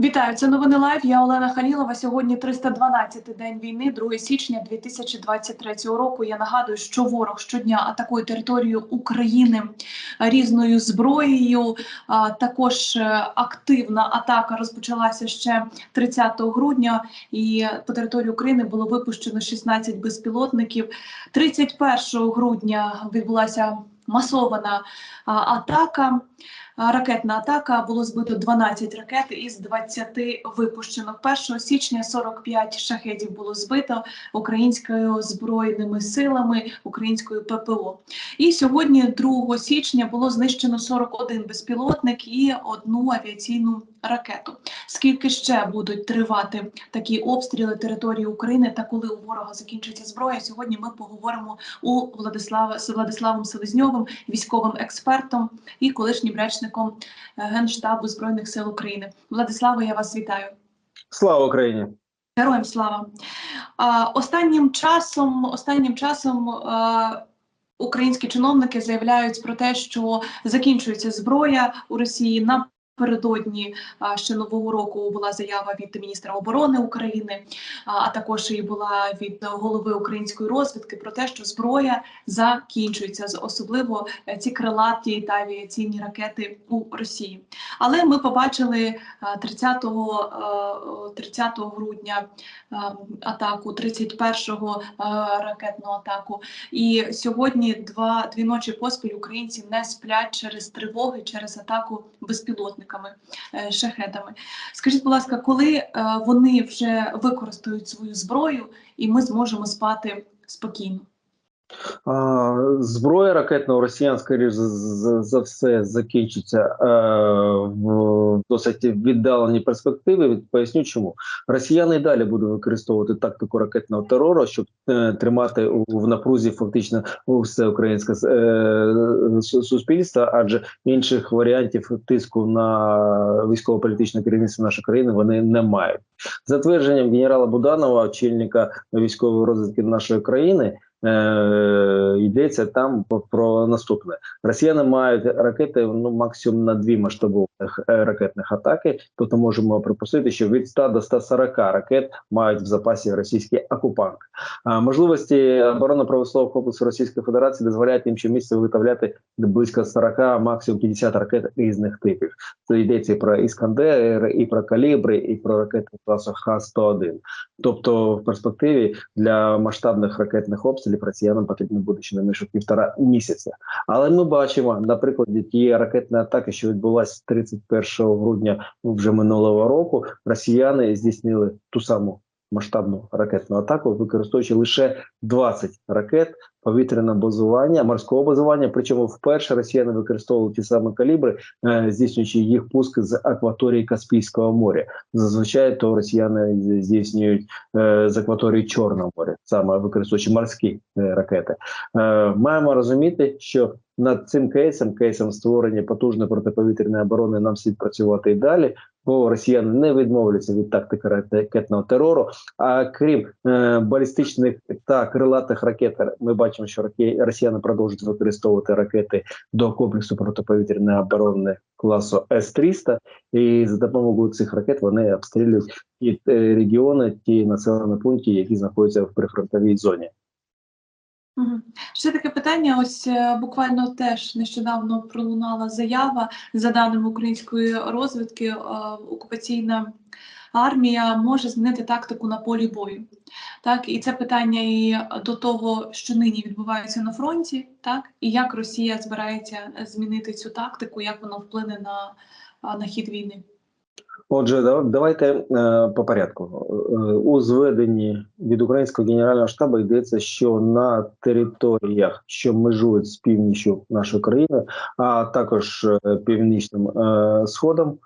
Вітаю, це новини Лайв. Я Олена Халілова. Сьогодні 312-й день війни, 2 січня 2023 року. Я нагадую, що ворог щодня атакує територію України різною зброєю. Також е, активна атака розпочалася ще 30 грудня, і по території України було випущено 16 безпілотників. 31 грудня відбулася масована атака. Ракетна атака було збито 12 ракет із 20 випущено. 1 січня 45 шахедів було збито українською збройними силами, українською ППО. І сьогодні, 2 січня, було знищено 41 безпілотник і одну авіаційну ракету. Скільки ще будуть тривати такі обстріли території України та коли у ворога закінчиться зброя? Сьогодні ми поговоримо у Владислава з Владиславом Селезньовим, військовим експертом і колишнім речником е, Генштабу Збройних сил України. Владиславе, я вас вітаю. Слава Україні! Героям слава. Останнім часом, останнім часом українські чиновники заявляють про те, що закінчується зброя у Росії. Напередодні а, ще нового року була заява від міністра оборони України, а, також і була від голови української розвідки про те, що зброя закінчується, особливо е, ці крилаті та авіаційні ракети у Росії. Але ми побачили е, 30, е, 30 грудня атаку, 31-го е, ракетну атаку. І сьогодні два дві ночі поспіль українці не сплять через тривоги, через атаку безпілотниками, е, шахедами. Скажіть, будь ласка, коли е, вони вже використають свою зброю, і ми зможемо спати спокійно? Зброя росіян, скоріш за, все, закінчиться е, в досить віддаленій перспективі. Поясню, чому росіяни і далі будуть використовувати тактику ракетного терору, щоб е, тримати в напрузі фактично все українське е, суспільство, адже інших варіантів тиску на військово-політичне керівництво нашої країни вони не мають. За твердженням генерала Буданова, очільника військової розвідки нашої країни. Е, йдеться там про, наступне: Росіяни мають ракети ну максимум на дві масштабованих е, ракетних атаки. Тобто можемо припустити, що від 100 до 140 ракет мають в запасі російські окупанти. А можливості оборонно-промислового комплексу Російської Федерації дозволяють їм щомісяця виготовляти близько 40, максимум 50 ракет різних типів. Це йдеться про іскандер, і про калібри, і про ракети класу Х-101. Тобто, в перспективі для масштабних ракетних обстрілів росіянам потрібно буде щонайменше півтора місяця. Але ми бачимо на прикладі тієї ракетної атаки, що відбулася 31 грудня вже минулого року. Росіяни здійснили ту саму масштабну ракетну атаку, використовуючи лише 20 ракет повітряне базування, морського базування. Причому вперше росіяни використовували ті самі калібри, е, здійснюючи їх пуск з акваторії Каспійського моря. Зазвичай то росіяни здійснюють е, з акваторії Чорного моря, саме використовуючи морські е, ракети. Маємо розуміти, що над цим кейсом, кейсом створення потужної протиповітряної оборони, нам слід працювати і далі. Бо росіяни не відмовляться від тактики ракетного терору. А крім е, балістичних та крилатих ракет, ми бачимо, що раке- росіяни продовжують використовувати ракети до комплексу протиповітряної оборони класу С-300. І за допомогою цих ракет вони обстрілюють ті е, регіони, ті населені пункти, які знаходяться в прифронтовій зоні. Ще таке питання. Ось е, буквально теж нещодавно пролунала заява за даними української розвідки. е, Окупаційна армія може змінити тактику на полі бою. Так, і це питання і до того, що нині відбувається на фронті, так і як Росія збирається змінити цю тактику, як вона вплине на, на хід війни. Отже, да- давайте е, по порядку. Е, у зведенні від українського генерального штабу йдеться, що на територіях, що межують з північю нашої країни, а також е, північним сходом,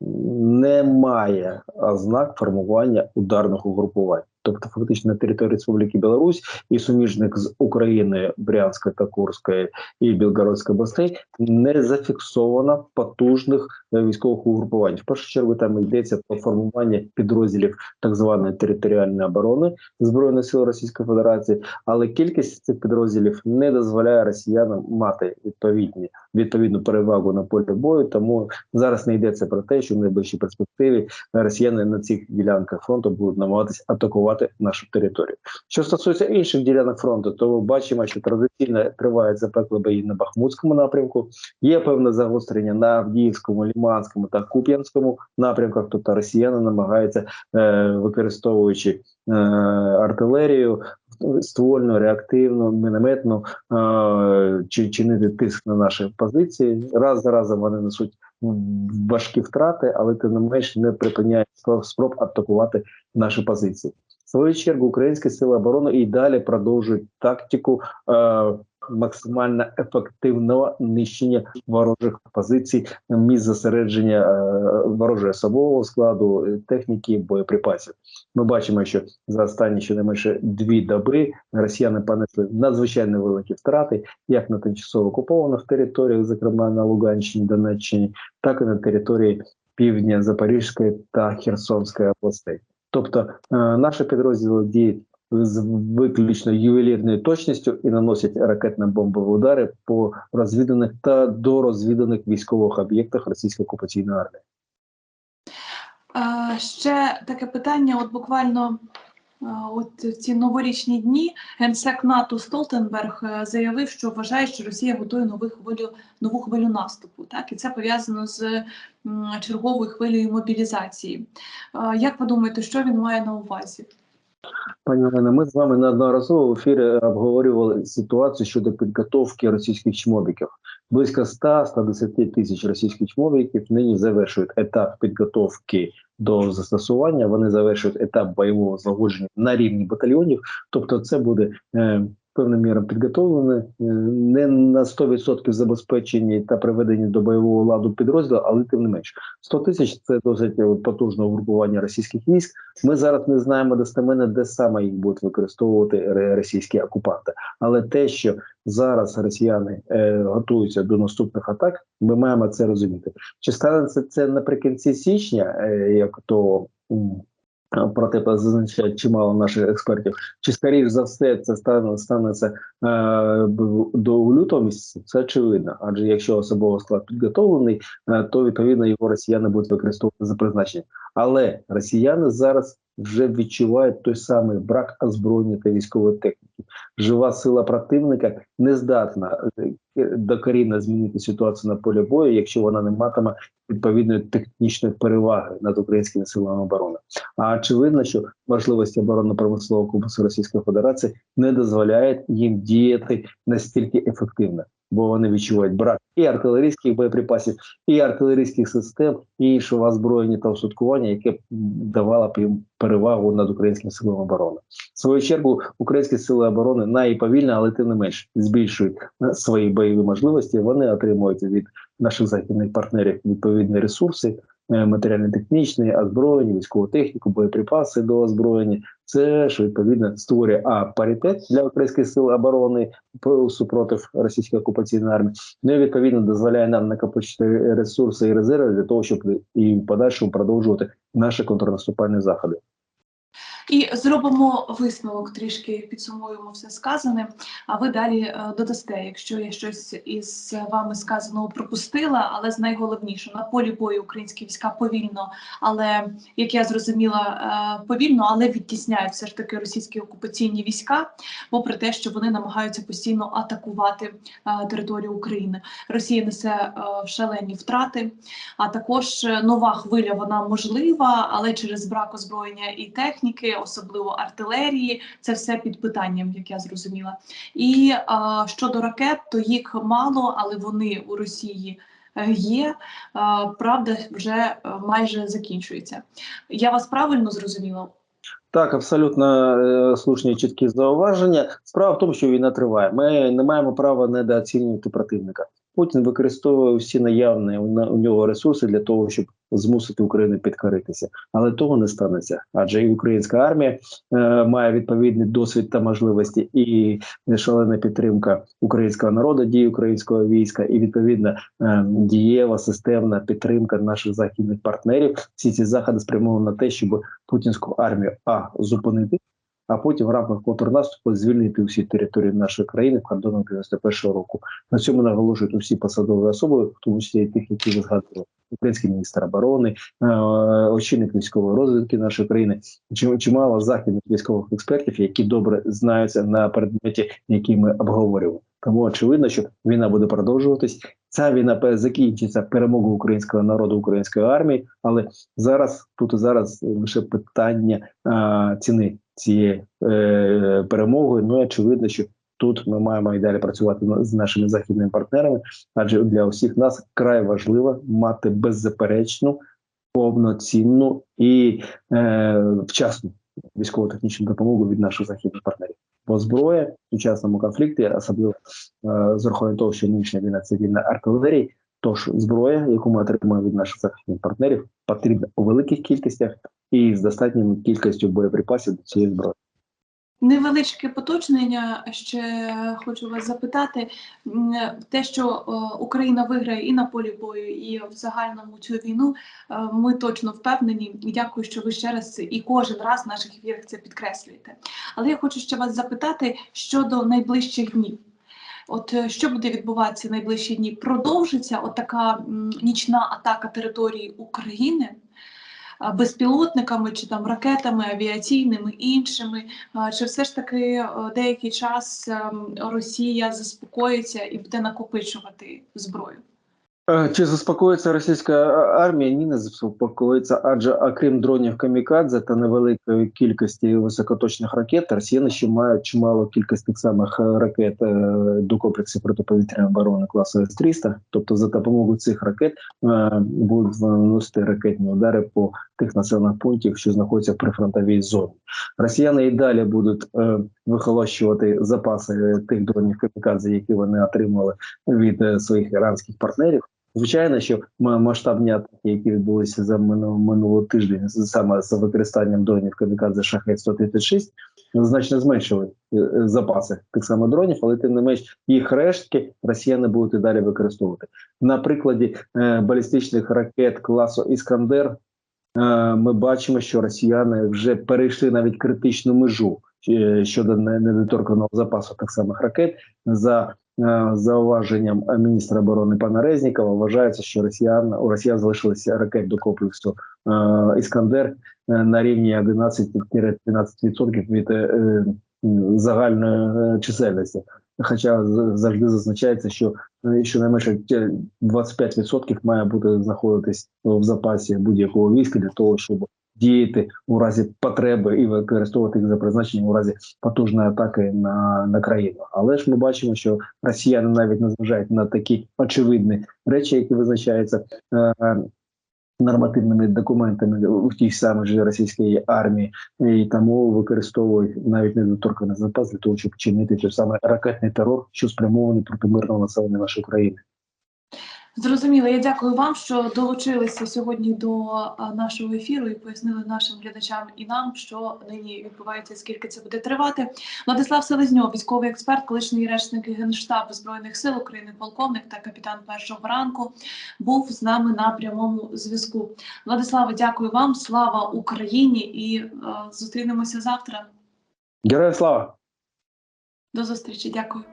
немає ознак формування ударних угрупувань. Тобто, фактично на території Республіки Білорусь і суміжних з Україною Брянської та Курської і Білгородської областей не зафіксовано потужних е, військових угрупувань. В першу чергу там йдеться про формування підрозділів так званої територіальної оборони збройних сил Російської Федерації, але кількість цих підрозділів не дозволяє росіянам мати відповідні відповідну перевагу на полі бою. Тому зараз не йдеться про те, що в найближчій перспективі росіяни на цих ділянках фронту будуть намагатися атакувати нашу територію. Що стосується інших ділянок фронту, то бачимо, що традиційно тривають запекли бої на Бахмутському напрямку. Є певне загострення на Авдіївському, Ліманському та Куп'янському напрямках. Тобто росіяни намагаються, е, використовуючи е, артилерію, ствольну, реактивну, мінометну, е, чи чинити тиск на наші позиції. Раз за разом вони несуть важкі втрати, але тим не менш не припиняють спроб атакувати наші позиції. Свою чергу українські сили оборони і далі продовжують тактику е, максимально ефективного нищення ворожих позицій, місць зосередження е, ворожого особового складу, е, техніки, боєприпасів. Ми бачимо, що за останні щонайменше дві доби росіяни понесли надзвичайно великі втрати, як на тимчасово окупованих територіях, зокрема на Луганщині, Донеччині, так і на території півдня Запорізької та Херсонської областей. Тобто е, наші підрозділи діють з виключно ювелірною точністю і наносять ракетно-бомбові удари по розвіданих та дорозвіданих військових об'єктах російської окупаційної армії. Е, Ще таке питання: от буквально от ці новорічні дні генсек НАТО Столтенберг е, заявив, що вважає, що Росія готує нову хвилю нову хвилю наступу. Так і це пов'язано з черговою хвилею мобілізації. Як ви думаєте, що він має на увазі? Пані Олена, ми з вами неодноразово в ефірі обговорювали ситуацію щодо підготовки російських чмобіків. Близько 100-110 тисяч російських чмобіків нині завершують етап підготовки до застосування. Вони завершують етап бойового злагодження на рівні батальйонів. Тобто, це буде е, певним міром підготовлене, е, не на 100% забезпечені та приведені до бойового ладу підрозділу, але тим не менш 100 тисяч це досить е, потужне угрупування російських військ. Ми зараз не знаємо достеменно, де саме їх будуть використовувати російські окупанти. Але те, що зараз росіяни е, готуються до наступних атак, ми маємо це розуміти. Чи станеться це наприкінці січня, е, як то про те зазначають чимало наших експертів, чи скоріш за все це стане станеться е, до лютого місяця? Це очевидно. Адже якщо особовий склад підготовлений, е, то відповідно його росіяни будуть використовувати за призначенням. Але росіяни зараз вже відчувають той самий брак озброєння та військової техніки. Жива сила противника не здатна е, докорінно змінити ситуацію на полі бою, якщо вона не матиме відповідної технічної переваги над українськими силами оборони. А очевидно, що можливості оборонно-промислового комплексу Російської Федерації не дозволяють їм діяти настільки ефективно, бо вони відчувають брак і артилерійських боєприпасів, і артилерійських систем, і іншого озброєння та устаткування, яке давало б їм перевагу над українськими силами оборони. В свою чергу українські сили оборони найповільно, але тим не менш збільшують е, свої бойові можливості. Вони отримують від наших західних партнерів відповідні ресурси. Е, матеріально-технічне озброєння, військову техніку, боєприпаси до озброєння. Це ж відповідно створює а паритет для українських сил оборони супротив російської окупаційної армії. Ну і відповідно дозволяє нам накопичити ресурси і резерви для того, щоб і в подальшому продовжувати наші контрнаступальні заходи. І зробимо висновок, трішки підсумуємо все сказане. А ви далі е, додасте, якщо я щось із вами сказаного пропустила, але з найголовніше на полі бою українські війська повільно, але як я зрозуміла, е, повільно, але відтісняють все ж таки російські окупаційні війська, попри те, що вони намагаються постійно атакувати е, територію України. Росія несе шалені втрати, а також нова хвиля вона можлива, але через брак озброєння і техніки, особливо артилерії, це все під питанням, як я зрозуміла. І а, щодо ракет, то їх мало, але вони у Росії. е, Є правда, вже е, майже закінчується. Я вас правильно зрозуміла? Так, абсолютно е, слушні чіткі зауваження. Справа в тому, що війна триває. Ми не маємо права недооцінювати противника. Путін використовує всі наявні на- у нього ресурси для того, щоб змусити Україну підкоритися, але того не станеться, адже і українська армія е, має відповідний досвід та можливості, і шалена підтримка українського народу, дії українського війська, і відповідна е, дієва системна підтримка наших західних партнерів. Всі ці заходи спрямовані на те, щоб путінську армію а зупинити. А потім в рамках контрнаступу звільнити усі території нашої країни в кордонах 91 року. На цьому наголошують усі посадові особи, в тому числі і тих, які ви згадували. Український міністр оборони, е, очільник військової розвідки нашої країни, чимало західних військових експертів, які добре знаються на предметі, який ми обговорюємо. Тому очевидно, що війна буде продовжуватись. Ця війна закінчиться перемогою українського народу, української армії, але зараз тут зараз лише питання а, ціни цієї е, перемоги. Ну і очевидно, що тут ми маємо і далі працювати з нашими західними партнерами, адже для усіх нас край важливо мати беззаперечну, повноцінну і е, вчасну військово-технічну допомогу від наших західних партнерів. Бо зброя в сучасному конфлікті, особливо е, з урахуванням того, що нинішня війна це війна артилерії. Тож зброя, яку ми отримуємо від наших західних партнерів, потрібна у великих кількостях і з достатньою кількістю боєприпасів до цієї зброї. Невеличке поточнення ще хочу вас запитати. Те, що е, Україна виграє і на полі бою, і в загальному цю війну, е, ми точно впевнені. Дякую, що ви ще раз і кожен раз в наших ефірах це підкреслюєте. Але я хочу ще вас запитати щодо найближчих днів. От е, що буде відбуватися найближчі дні? Продовжиться от нічна атака території України безпілотниками чи там ракетами авіаційними іншими. Чи все ж таки е, деякий час ем, Росія заспокоїться і буде накопичувати зброю? Е, Чи заспокоїться російська армія? Ні, не заспокоїться, адже окрім дронів камікадзе та невеликої кількості високоточних ракет, росіяни ще мають чимало кількість тих самих е, ракет е, до комплексів протиповітряної оборони класу С-300. Тобто за допомогою цих ракет е, будуть наносити ракетні удари по тих населених пунктів, що знаходяться в прифронтовій зоні. Росіяни і далі будуть вихолощувати запаси тих дронів камікадзе, які вони отримали від своїх іранських партнерів. Звичайно, що масштабні атаки, які відбулися за минулого тиждень, саме з використанням дронів камікадзе шахет 136 значно зменшили е, е, запаси тих самих дронів, але тим не менш їх рештки росіяни будуть і далі використовувати. На прикладі е, балістичних ракет класу Іскандер ми бачимо, що росіяни вже перейшли навіть критичну межу щодо недоторканого запасу тих самих ракет за зауваженням е, міністра оборони пана Резнікова вважається, що росіян у росіян залишилися ракет до комплексу е, Іскандер е, на рівні 11-13% від загальної чисельності. Хоча завжди зазначається, що щонайменше те 25% має бути знаходитись в запасі будь-якого війська для того, щоб діяти у разі потреби і використовувати їх за призначенням у разі потужної атаки на, на країну. Але ж ми бачимо, що росіяни навіть не зважають на такі очевидні речі, які визначаються е, нормативними документами в тій самій же російській армії, і тому використовують навіть недоторканий запас для того, щоб чинити той самий ракетний терор, що спрямований проти мирного населення нашої країни. Зрозуміло, я дякую вам, що долучилися сьогодні до нашого ефіру і пояснили нашим глядачам і нам, що нині відбувається, скільки це буде тривати. Владислав Селезньов, військовий експерт, колишній речник Генштабу збройних сил України, полковник та капітан першого ранку, був з нами на прямому зв'язку. Владиславе, дякую вам. Слава Україні і е, зустрінемося завтра. Героям слава! До зустрічі. Дякую.